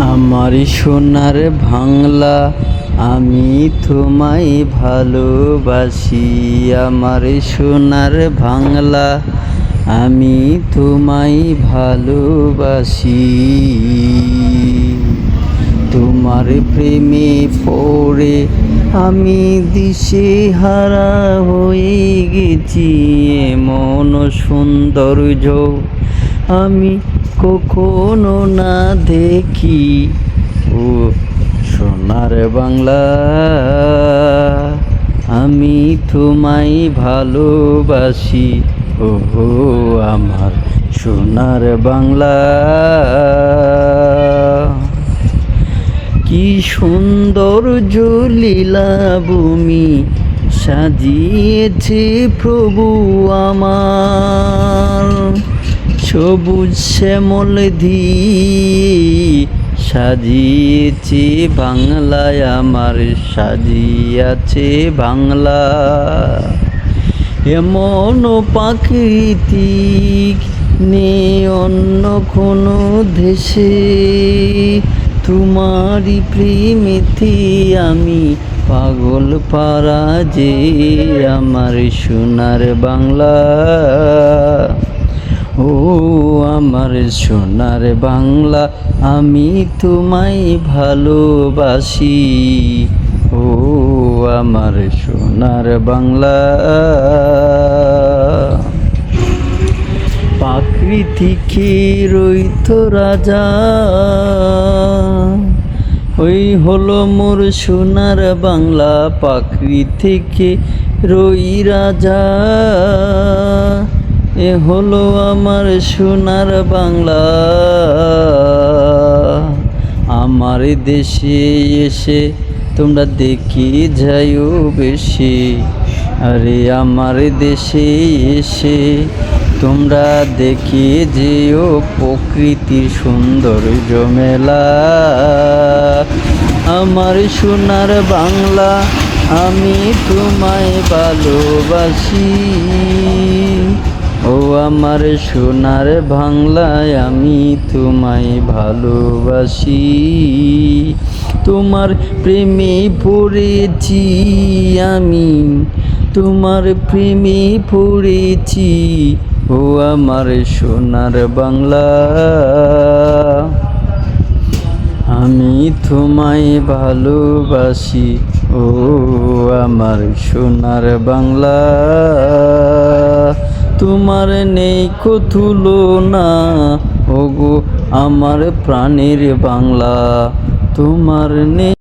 আমার সোনার বাংলা, আমি তোমায় ভালোবাসি। আমার সোনার বাংলা, আমি তোমায় ভালোবাসি। তোমার প্রেমে পড়ে আমি দিশে হারা হয়ে গেছি। এমন সৌন্দর্য আমি কখনো না দেখি। ও সোনার বাংলা, আমি তোমায় ভালোবাসি। ও আমার সোনার বাংলা। কি সুন্দর লীলা ভূমি সাজিয়েছে প্রভু আমার। সবুজ শ্যামল দিয়ে সাজিয়েছে বাংলায়, আমার সাজিয়াছে বাংলা। এমন প্রাকৃতিক নেই অন্য কোনো দেশে? তোমারই প্রেমেতে আমি পাগল পারা যে আমার সোনার বাংলা। আমার সোনার বাংলা আমি তোমায় ভালোবাসি। ও আমার সোনার বাংলা। প্রাকৃতিকে রইত রাজা, ওই হলো মোর সোনার বাংলা। প্রাকৃতিকে রই রাজা। হলো আমার সোনার বাংলা। আমার দেশে এসে তোমরা দেখি যাইও বেশি। আরে আমার দেশে এসে তোমরা দেখি যেও প্রকৃতির সৌন্দর্য মেলা। আমার সোনার বাংলা আমি তোমায় ভালোবাসি। আমার সোনার বাংলায় আমি তোমায় ভালোবাসি। তোমার প্রেমে পড়েছি আমি, তোমার প্রেমে পড়েছি, ও আমার সোনার বাংলা। আমি তোমায় ভালোবাসি, ও আমার সোনার বাংলা। তোমার নেই কতুলো না। ওগো আমার প্রাণের বাংলা। তোমার নেই